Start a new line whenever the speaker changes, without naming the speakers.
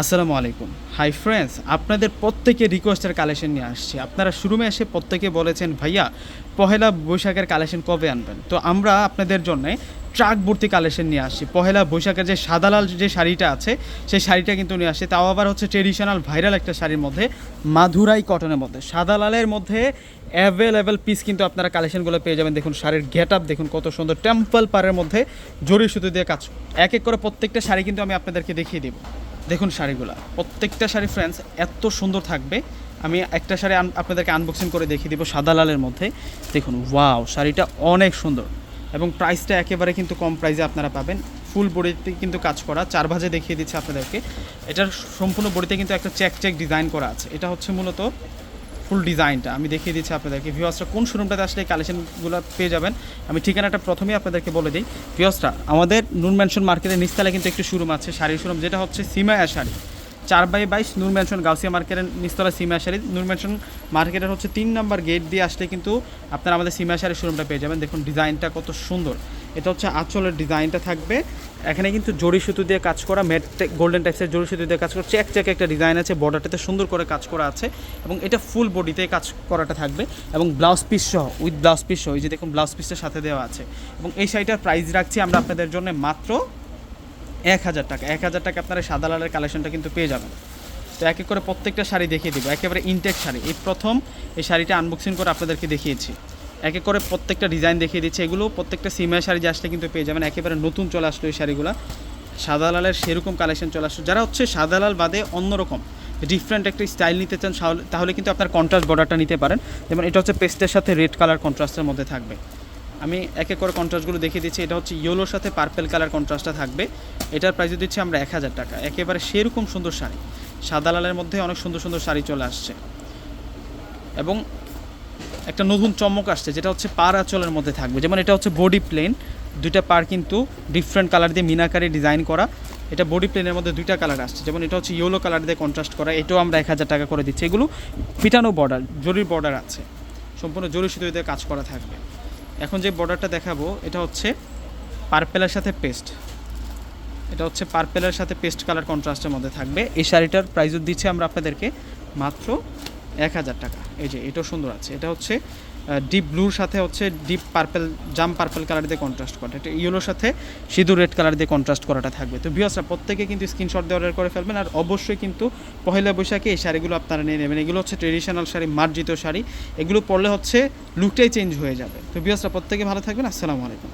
আসসালামু আলাইকুম। Hi friends আপনাদের প্রত্যেকে রিকোয়েস্টের কালেকশন নিয়ে আসছি। আপনারা শুরুমে এসে প্রত্যেকে বলেছেন, ভাইয়া, পহেলা বৈশাখের কালেকশন কবে আনবেন? তো আমরা আপনাদের জন্য ট্রাক ভর্তি কালেকশন নিয়ে আসছি। পহেলা বৈশাখের যে সাদা লাল যে শাড়িটা আছে, সেই শাড়িটা কিন্তু নিয়ে আসছি। তাও আবার হচ্ছে ট্রেডিশনাল ভাইরাল একটা শাড়ির মধ্যে, মাধুরাই কটনের মধ্যে। সাদা লালের মধ্যে অ্যাভেলেবেল পিস কিন্তু আপনারা কালেকশনগুলো পেয়ে যাবেন। দেখুন শাড়ির গেট আপ দেখুন কত সুন্দর টেম্পল পাড়ের মধ্যে জরি সুতো দিয়ে কাজ এক এক করে প্রত্যেকটা শাড়ি কিন্তু আমি আপনাদেরকে দেখিয়ে দেবো। দেখুন শাড়িগুলো। প্রত্যেকটা শাড়ি ফ্রেন্ডস এত সুন্দর থাকবে। আমি একটা শাড়ি আপনাদেরকে আনবক্সিং করে দেখিয়ে দিব সাদা লালের মধ্যে। দেখুন ওয়াও শাড়িটা অনেক সুন্দর। এবং প্রাইসটা একেবারে কিন্তু কম প্রাইসে আপনারা পাবেন। ফুল বডিতে কিন্তু কাজ করা। চার ভাজে দেখিয়ে দিচ্ছে আপনাদেরকে। এটার সম্পূর্ণ বডিতে কিন্তু একটা চেক চেক ডিজাইন করা আছে। এটা হচ্ছে মূলত ফুল ডিজাইনটা। আমি দেখিয়ে দিচ্ছি আপনাদেরকে। ভিউয়ার্সরা, কোন শোরুমটাতে আসলে কালেকশনগুলো পেয়ে যাবেন? আমি ঠিকানাটা প্রথমেই আপনাদেরকে বলে দিই। ভিউয়ার্সরা, আমাদের নুন ম্যানশন মার্কেটের নিচতলায় কিন্তু একটি শোরুম আছে। শাড়ির শোরুম যেটা হচ্ছে সিমায়া শাড়ি চার বাই বাইশ নূর ম্যানশন গাউসিয়া মার্কেটের নিস্তলা সিমায়া শাড়ি নূর ম্যানশন মার্কেটের হচ্ছে তিন নম্বর গেট দিয়ে আসলে কিন্তু আপনারা আমাদের সিমায়া শাড়ির শোরুমটা পেয়ে যাবেন। দেখুন, ডিজাইনটা কত সুন্দর। এটা হচ্ছে আঁচলের ডিজাইনটা থাকবে। এখানে কিন্তু জড়ি সুতো দিয়ে কাজ করা মেট গোল্ডেন টাইপসের জড়ি সুতো দিয়ে কাজ করা চেক চেক একটা ডিজাইন আছে বর্ডারটাতে সুন্দর করে কাজ করা আছে এবং এটা ফুল বডিতে কাজ করাটা থাকবে এবং ব্লাউজ পিস সহ উইথ ব্লাউজ পিস সহ, এই যে দেখুন ব্লাউজ পিসের সাথে দেওয়া আছে। এবং এই শাড়িটার প্রাইস রাখছি আমরা আপনাদের জন্য মাত্র এক হাজার টাকা। এক হাজার টাকা আপনারা সাদা লালের কালেকশনটা কিন্তু পেয়ে যাবেন। তো এক এক করে প্রত্যেকটা শাড়ি দেখিয়ে দিব। একেবারে ইনটেক শাড়ি। এই প্রথম এই শাড়িটা আনবক্সিং করে আপনাদেরকে দেখিয়েছি। এক এক করে প্রত্যেকটা ডিজাইন দেখিয়ে দিচ্ছি। এগুলো প্রত্যেকটা সিমাই শাড়ি যে আসলে কিন্তু পেয়ে যাবেন। একেবারে নতুন চলে আসলো এই শাড়িগুলো। সাদা লালের সেরকম কালেকশন চলে আসলো। যারা হচ্ছে সাদা লাল বাদে অন্যরকম ডিফারেন্ট একটা স্টাইল নিতে চান তাহলে কিন্তু আপনার কন্ট্রাস্ট বর্ডারটা নিতে পারেন। যেমন এটা হচ্ছে পেস্টের সাথে রেড কালার কন্ট্রাস্টের মধ্যে থাকবে। আমি এক এক করে কন্ট্রাস্টগুলো দেখিয়ে দিচ্ছি। এটা হচ্ছে ইয়েলোর সাথে পার্পেল কালার কন্ট্রাস্টটা থাকবে। এটার প্রাইস দিচ্ছি আমরা এক হাজার টাকা। একেবারে সেরকম সুন্দর শাড়ি। সাদা লালের মধ্যে অনেক সুন্দর সুন্দর শাড়ি চলে আসছে। এবং একটা নতুন চমক আসছে, যেটা হচ্ছে পার আঁচলের মধ্যে থাকবে। যেমন এটা হচ্ছে বডি প্লেন, দুইটা পার কিন্তু ডিফারেন্ট কালার দিয়ে মিনাকারি ডিজাইন করা। এটা বডি প্লেনের মধ্যে দুইটা কালার আসছে, যেমন এটা হচ্ছে ইয়েলো কালার দিয়ে কন্ট্রাস্ট করা, এটাও আমরা এক হাজার টাকা করে দিচ্ছি। এগুলো পিটানো বর্ডার জরির বর্ডার আছে। সম্পূর্ণ জরি দিয়ে কাজ করা থাকবে। এখন যে বর্ডারটা দেখাবো, এটা হচ্ছে পার্পেলের সাথে পেস্ট এটা হচ্ছে পার্পেলের সাথে পেস্ট কালার কন্ট্রাস্টের মধ্যে থাকবে। এই শাড়িটার প্রাইসও দিচ্ছি আমরা আপনাদেরকে মাত্র এক হাজার টাকা। এই যে, এটাও সুন্দর আছে। এটা হচ্ছে ডিপ ব্লুর সাথে হচ্ছে ডিপ পার্পেল জাম পার্পেল কালার দিয়ে কন্ট্রাস্ট করা। এটা ইয়েলোর সাথে সিঁদুর রেড কালার দিয়ে কন্ট্রাস্ট করাটা থাকবে। তো বিয়াসরা প্রত্যেকে কিন্তু স্ক্রিনশট দিয়ে অর্ডার করে ফেলবেন। আর অবশ্যই কিন্তু পহেলা বৈশাখে এই শাড়িগুলো আপনারা নিয়ে নেবেন। এগুলো হচ্ছে ট্রেডিশনাল শাড়ি, মার্জিত শাড়ি। এগুলো পরলে হচ্ছে লুকটাই চেঞ্জ হয়ে যাবে। তো বিয়াসরা প্রত্যেকে ভালো থাকবেন। আসসালামু আলাইকুম।